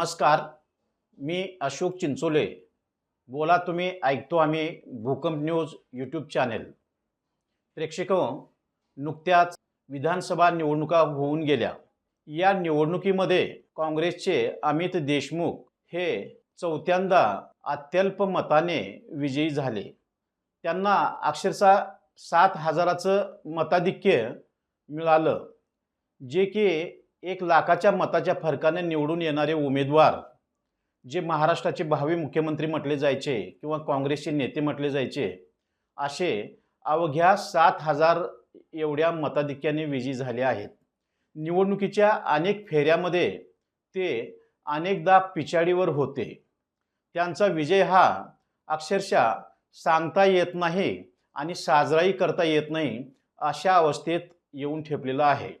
नमस्कार मी अशोक चिंचोले. बोला तुम्ही ऐकतो आम्ही भूकंप न्यूज यूट्यूब चॅनेल प्रेक्षक हो, नुकत्याच विधानसभा निवडणुका होऊन गेल्या. या निवडणुकीमध्ये काँग्रेसचे अमित देशमुख हे चौथ्यांदा अत्यल्प मताने विजयी झाले. त्यांना अक्षरशः सात हजाराचं मताधिक्य मिळालं. जे की एक लाखाच्या मताच्या फरकाने निवडून येणारे उमेदवार जे महाराष्ट्राचे भावी मुख्यमंत्री म्हटले जायचे किंवा काँग्रेसचे नेते म्हटले जायचे असे अवघ्या सात हजार एवढ्या मताधिक्याने विजयी झाले आहेत. निवडणुकीच्या अनेक फेऱ्यामध्ये ते अनेकदा पिछाडीवर होते. त्यांचा विजय हा अक्षरशः सांगता येत नाही आणि साजराही करता येत नाही अशा अवस्थेत येऊन ठेपलेला आहे.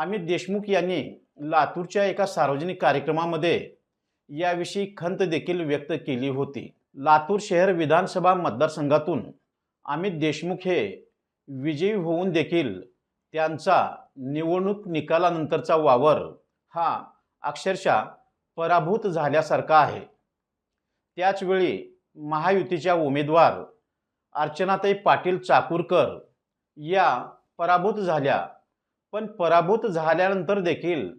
अमित देशमुख यांनी लातूरच्या एका सार्वजनिक कार्यक्रमामध्ये याविषयी खंत देखील व्यक्त केली होती. लातूर शहर विधानसभा मतदारसंघातून अमित देशमुख हे विजयी होऊन देखील त्यांचा निवडणूक निकालानंतरचा वावर हा अक्षरशः पराभूत झाल्यासारखा आहे. त्याचवेळी महायुतीच्या उमेदवार अर्चनाताई पाटील चाकूरकर या पराभूत झाल्या. पण पराभूत झाल्यानंतर देखील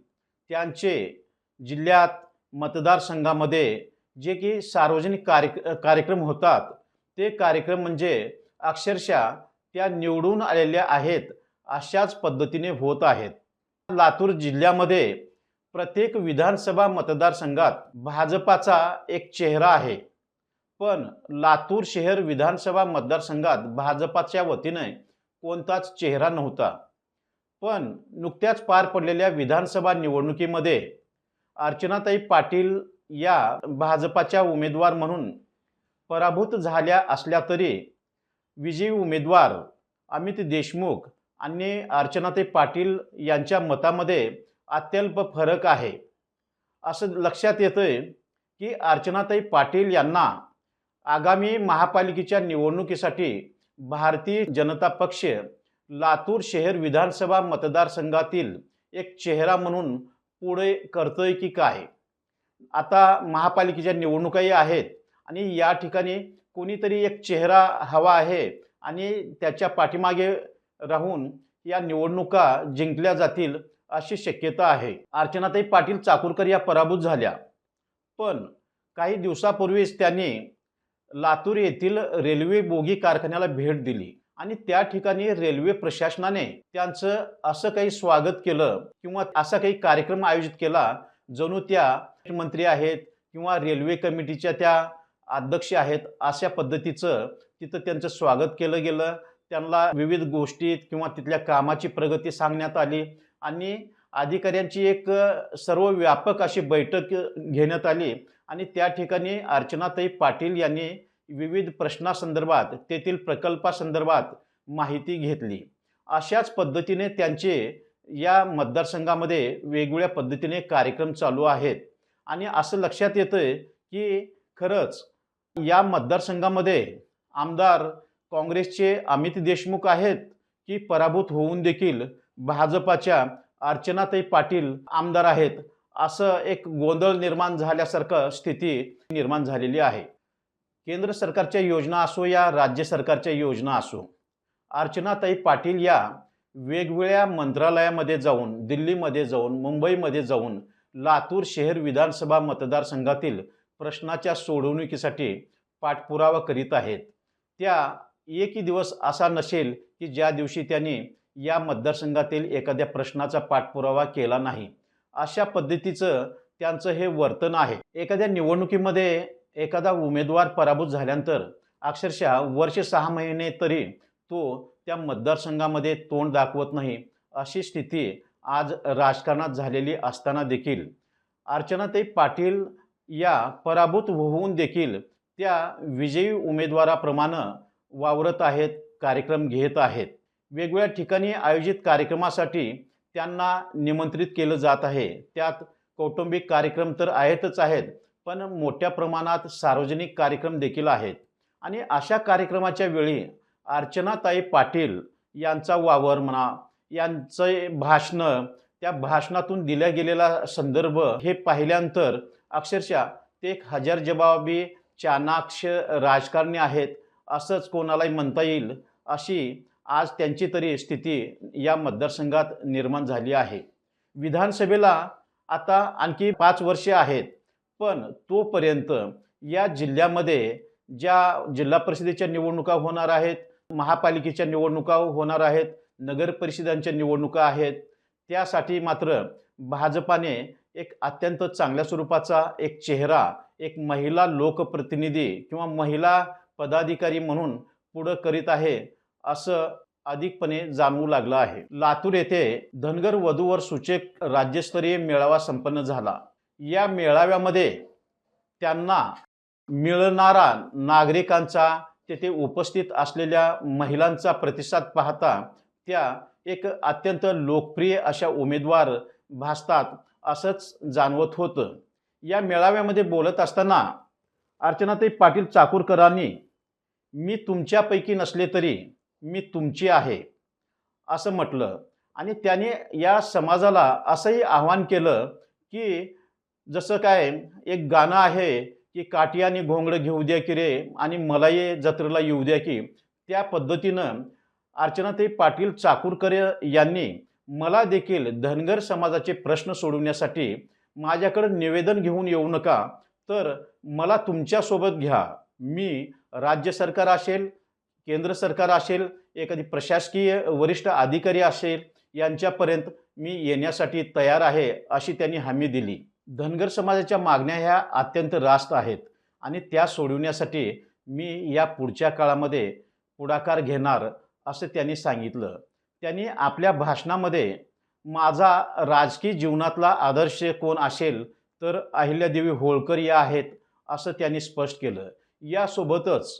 त्यांचे जिल्ह्यात मतदारसंघामध्ये जे की सार्वजनिक कार्य कार्यक्रम होतात ते कार्यक्रम म्हणजे अक्षरशः त्या निवडून आलेल्या आहेत अशाच पद्धतीने होत आहेत. लातूर जिल्ह्यामध्ये प्रत्येक विधानसभा मतदारसंघात भाजपाचा एक चेहरा आहे. पण लातूर शहर विधानसभा मतदारसंघात भाजपाच्या वतीने कोणताच चेहरा नव्हता. पण नुकत्याच पार पडलेल्या विधानसभा निवडणुकीमध्ये अर्चनाताई पाटील या भाजपाच्या उमेदवार म्हणून पराभूत झाल्या असल्या तरी विजयी उमेदवार अमित देशमुख आणि अर्चनाताई पाटील यांच्या मतामध्ये अत्यल्प फरक आहे. असं लक्षात येतंय की अर्चनाताई पाटील यांना आगामी महापालिकेच्या निवडणुकीसाठी भारतीय जनता पक्ष लातूर शहर विधानसभा मतदारसंघातील एक चेहरा म्हणून पुढे करतोय की काय? आता महापालिकेच्या निवडणुकाही आहेत आणि या ठिकाणी कोणीतरी एक चेहरा हवा आहे आणि त्याच्या पाठीमागे राहून या निवडणुका जिंकल्या जातील अशी शक्यता आहे. अर्चनाताई पाटील चाकूरकर या पराभूत झाल्या. पण काही दिवसापूर्वीच त्यांनी लातूर येथील रेल्वे बोगी कारखान्याला भेट दिली. आणि त्या ठिकाणी रेल्वे प्रशासनाने त्यांचं असं काही स्वागत केलं किंवा असा काही कार्यक्रम आयोजित केला जणू त्या मंत्री आहेत किंवा रेल्वे कमिटीच्या त्या अध्यक्ष आहेत अशा पद्धतीचं तिथं त्यांचं स्वागत केलं गेलं. त्यांना विविध गोष्टीत किंवा तिथल्या कामाची प्रगती सांगण्यात आली आणि अधिकाऱ्यांची एक सर्व व्यापक अशी बैठक घेण्यात आली आणि त्या ठिकाणी अर्चनाताई पाटील यांनी विविध प्रश्नासंदर्भात तेथील प्रकल्पासंदर्भात माहिती घेतली. अशाच पद्धतीने त्यांचे या मतदारसंघामध्ये वेगवेगळ्या पद्धतीने कार्यक्रम चालू आहेत. आणि असं लक्षात येतं की खरंच या मतदारसंघामध्ये आमदार काँग्रेसचे अमित देशमुख आहेत की पराभूत होऊन देखील भाजपाच्या अर्चनाताई पाटील आमदार आहेत. असं एक गोंधळ निर्माण झाल्यासारखं स्थिती निर्माण झालेली आहे. केंद्र सरकारच्या योजना असो या राज्य सरकारच्या योजना असो अर्चनाताई पाटील या वेगवेगळ्या मंत्रालयामध्ये जाऊन दिल्लीमध्ये जाऊन मुंबईमध्ये जाऊन लातूर शहर विधानसभा मतदारसंघातील प्रश्नाच्या सोडवणुकीसाठी पाठपुरावा करीत आहेत. त्या एकही दिवस असा नसेल की ज्या दिवशी त्यांनी या मतदारसंघातील एखाद्या प्रश्नाचा पाठपुरावा केला नाही. अशा पद्धतीचं त्यांचं हे वर्तन आहे. एखाद्या निवडणुकीमध्ये एखादा उमेदवार पराभूत झाल्यानंतर अक्षरशः वर्ष सहा महिने तरी तो त्या मतदारसंघामध्ये तोंड दाखवत नाही. अशी स्थिती आज राजकारणात झालेली असताना देखील. अर्चनाताई पाटील या पराभूत होऊन देखील त्या विजयी उमेदवाराप्रमाणे वावरत आहेत कार्यक्रम घेत आहेत. वेगवेगळ्या ठिकाणी आयोजित कार्यक्रमासाठी त्यांना निमंत्रित केलं जात आहे. त्यात कौटुंबिक कार्यक्रम तर आहेतच आहेत पण मोठ्या प्रमाणात सार्वजनिक कार्यक्रम देखील आहेत. आणि अशा कार्यक्रमाच्या वेळी अर्चनाताई पाटील यांचा वावर म्हणा यांचं भाषणं त्या भाषणातून दिल्या गेलेला संदर्भ हे पाहिल्यानंतर अक्षरशः ते एक हजार जबाबी चाणाक्ष राजकारणी आहेत असंच कोणालाही म्हणता येईल अशी आज त्यांची तरी स्थिती या मतदारसंघात निर्माण झाली आहे. विधानसभेला आता आणखी पाच वर्षे आहेत. पण तोपर्यंत या जिल्ह्यामध्ये ज्या जिल्हा परिषदेच्या निवडणुका होणार आहेत महापालिकेच्या निवडणुका होणार आहेत नगर परिषदांच्या निवडणुका आहेत त्यासाठी मात्र भाजपाने एक अत्यंत चांगल्या स्वरूपाचा एक चेहरा एक महिला लोकप्रतिनिधी किंवा महिला पदाधिकारी म्हणून पुढं करीत आहे असं अधिकपणे जाणवू लागलं आहे. लातूर येथे धनगर वधूवर सूचक राज्यस्तरीय मेळावा संपन्न झाला. या मेळाव्यामध्ये त्यांना मिळणारा नागरिकांचा तेथे उपस्थित असलेल्या महिलांचा प्रतिसाद पाहता त्या एक अत्यंत लोकप्रिय अशा उमेदवार भासतात असंच जाणवत होतं. या मेळाव्यामध्ये बोलत असताना अर्चनाताई पाटील चाकूरकरांनी मी तुमच्यापैकी नसले तरी मी तुमची आहे असं म्हटलं. आणि त्याने या समाजाला असंही आवाहन केलं की जसं काय एक गाणं आहे की काटियाने घोंगडं घेऊ द्या की रे आणि मलाही जत्रेला येऊ द्या की त्या पद्धतीनं अर्चनाताई पाटील चाकूरकर यांनी मला देखील धनगर समाजाचे प्रश्न सोडवण्यासाठी माझ्याकडे निवेदन घेऊन येऊ नका तर मला तुमच्यासोबत घ्या. मी राज्य सरकार असेल केंद्र सरकार असेल एखादी प्रशासकीय वरिष्ठ अधिकारी असेल यांच्यापर्यंत मी येण्यासाठी तयार आहे अशी त्यांनी हमी दिली. धनगर समाजाच्या मागण्या ह्या अत्यंत रास्त आहेत आणि त्या सोडवण्यासाठी मी या पुढच्या काळामध्ये पुढाकार घेणार असं त्यांनी सांगितलं. त्यांनी आपल्या भाषणामध्ये माझा राजकीय जीवनातला आदर्श कोण असेल तर अहिल्यादेवी होळकर या आहेत असं त्यांनी स्पष्ट केलं. यासोबतच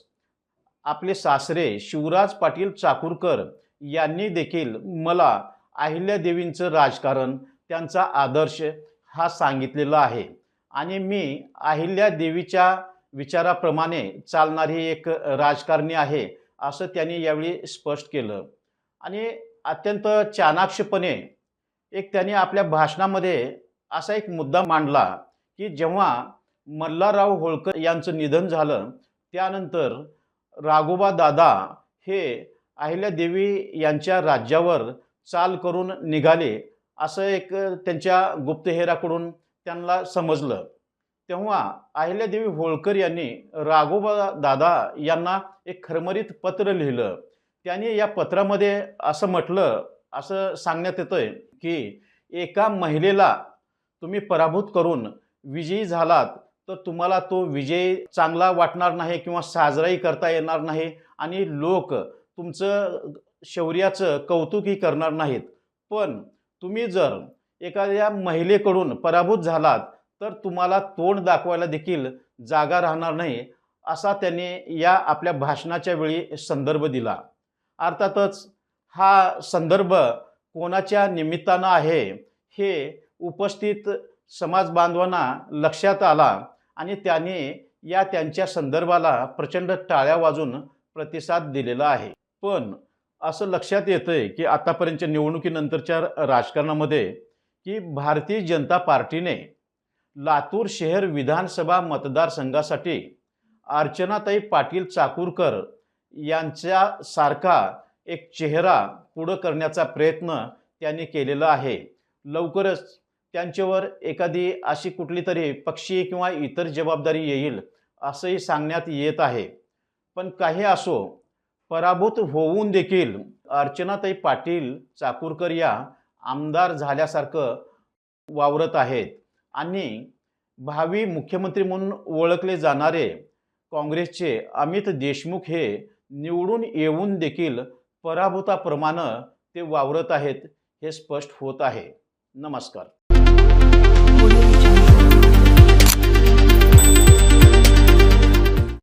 आपले सासरे शिवराज पाटील चाकूरकर यांनी देखील मला अहिल्यादेवींचं राजकारण त्यांचा आदर्श हा सांगितलेला आहे. आणि मी अहिल्या देवीच्या विचाराप्रमाणे चालणारी एक राजकारणी आहे असं त्यांनी यावेळी स्पष्ट केलं. आणि अत्यंत चाणाक्षपणे एक त्यांनी आपल्या भाषणामध्ये असा एक मुद्दा मांडला की जेव्हा मल्हारराव होळकर यांचं निधन झालं त्यानंतर राघोबा दादा हे अहिल्यादेवी यांच्या राज्यावर चाल करून निघाले. असं एक त्यांच्या गुप्तहेराकडून त्यांना समजलं. तेव्हा अहिल्यादेवी होळकर यांनी राघोबा दादा यांना एक खरमरीत पत्र लिहिलं. त्यांनी या पत्रामध्ये असं म्हटलं असं सांगण्यात येतंय की एका महिलेला तुम्ही पराभूत करून विजयी झालात तर तुम्हाला तो विजय चांगला वाटणार नाही किंवा साजराही करता येणार नाही आणि लोक तुमचं शौर्याचं कौतुकही करणार नाहीत. पण तुम्ही जर एखाद्या महिलेकडून पराभूत झालात तर तुम्हाला तोंड दाखवायला देखील जागा राहणार नाही असा त्यांनी या आपल्या भाषणाच्या वेळी संदर्भ दिला. अर्थातच हा संदर्भ कोणाच्या निमित्तानं आहे हे उपस्थित समाज बांधवांना लक्षात आला आणि त्याने या त्यांच्या संदर्भाला प्रचंड टाळ्या वाजून प्रतिसाद दिलेला आहे. पण असं लक्षात येतं आहे की आतापर्यंतच्या निवडणुकीनंतरच्या राजकारणामध्ये की भारतीय जनता पार्टीने लातूर शहर विधानसभा मतदारसंघासाठी अर्चनाताई पाटील चाकूरकर यांच्यासारखा एक चेहरा पुढं करण्याचा प्रयत्न त्यांनी केलेला आहे. लवकरच त्यांच्यावर एखादी अशी कुठली तरी पक्षी किंवा इतर जबाबदारी येईल असंही सांगण्यात येत आहे. पण काही असो पराभूत होऊन देखील अर्चनाताई पाटील चाकूरकर या आमदार झाल्यासारखं वावरत आहेत. आणि भावी मुख्यमंत्री म्हणून ओळखले जाणारे काँग्रेसचे अमित देशमुख हे निवडून येऊन देखील पराभूताप्रमाणे ते वावरत आहेत हे स्पष्ट होत आहे. नमस्कार.